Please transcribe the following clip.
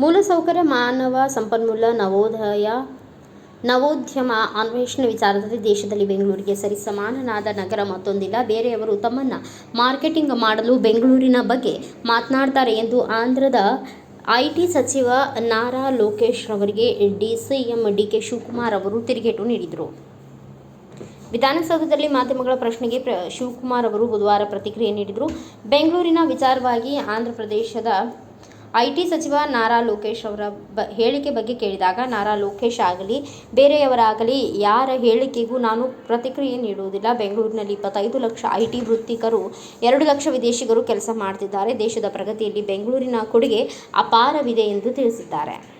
ಮಾನವ ಸಂಪನ್ಮೂಲ ನವೋದಯ, ನವೋದ್ಯಮ ಅನ್ವೇಷಣೆ ವಿಚಾರದಲ್ಲಿ ದೇಶದಲ್ಲಿ ಬೆಂಗಳೂರಿಗೆ ಸರಿ ಸಮಾನನಾದ ನಗರ ಮತ್ತೊಂದಿಲ್ಲ. ಬೇರೆಯವರು ತಮ್ಮನ್ನು ಮಾರ್ಕೆಟಿಂಗ್ ಮಾಡಲು ಬೆಂಗಳೂರಿನ ಬಗ್ಗೆ ಮಾತನಾಡ್ತಾರೆ ಎಂದು ಆಂಧ್ರದ ಐಟಿ ಸಚಿವ ನಾರಾ ಲೋಕೇಶ್ ರವರಿಗೆ ಡಿಸಿಎಂ ಡಿಕೆ ಶಿವಕುಮಾರ್ ಅವರು ತಿರುಗೇಟು ನೀಡಿದರು. ವಿಧಾನಸೌಧದಲ್ಲಿ ಮಾಧ್ಯಮಗಳ ಪ್ರಶ್ನೆಗೆ ಪ್ರ, ಶಿವಕುಮಾರ್ ಅವರು ಬುಧವಾರ ಪ್ರತಿಕ್ರಿಯೆ ನೀಡಿದರು. ಬೆಂಗಳೂರಿನ ವಿಚಾರವಾಗಿ ಆಂಧ್ರ ಪ್ರದೇಶದ ಐಟಿ ಸಚಿವ ನಾರಾ ಲೋಕೇಶ್ ಅವರ ಬ, ಹೇಳಿಕೆ ಬಗ್ಗೆ ಕೇಳಿದಾಗ, ನಾರಾ ಲೋಕೇಶ್ ಆಗಲಿ, ಬೇರೆಯವರಾಗಲಿ, ಯಾರ ಹೇಳಿಕೆಗೂ ನಾನು ಪ್ರತಿಕ್ರಿಯೆ ನೀಡುವುದಿಲ್ಲ. ಬೆಂಗಳೂರಿನಲ್ಲಿ ಇಪ್ಪತ್ತೈದು ಲಕ್ಷ ಐಟಿ ವೃತ್ತಿಕರು, ಎರಡು ಲಕ್ಷ ವಿದೇಶಿಗರು ಕೆಲಸ ಮಾಡ್ತಿದ್ದಾರೆ. ದೇಶದ ಪ್ರಗತಿಯಲ್ಲಿ ಬೆಂಗಳೂರಿನ ಕೊಡುಗೆ ಅಪಾರವಿದೆ ಎಂದು ತಿಳಿಸಿದ್ದಾರೆ.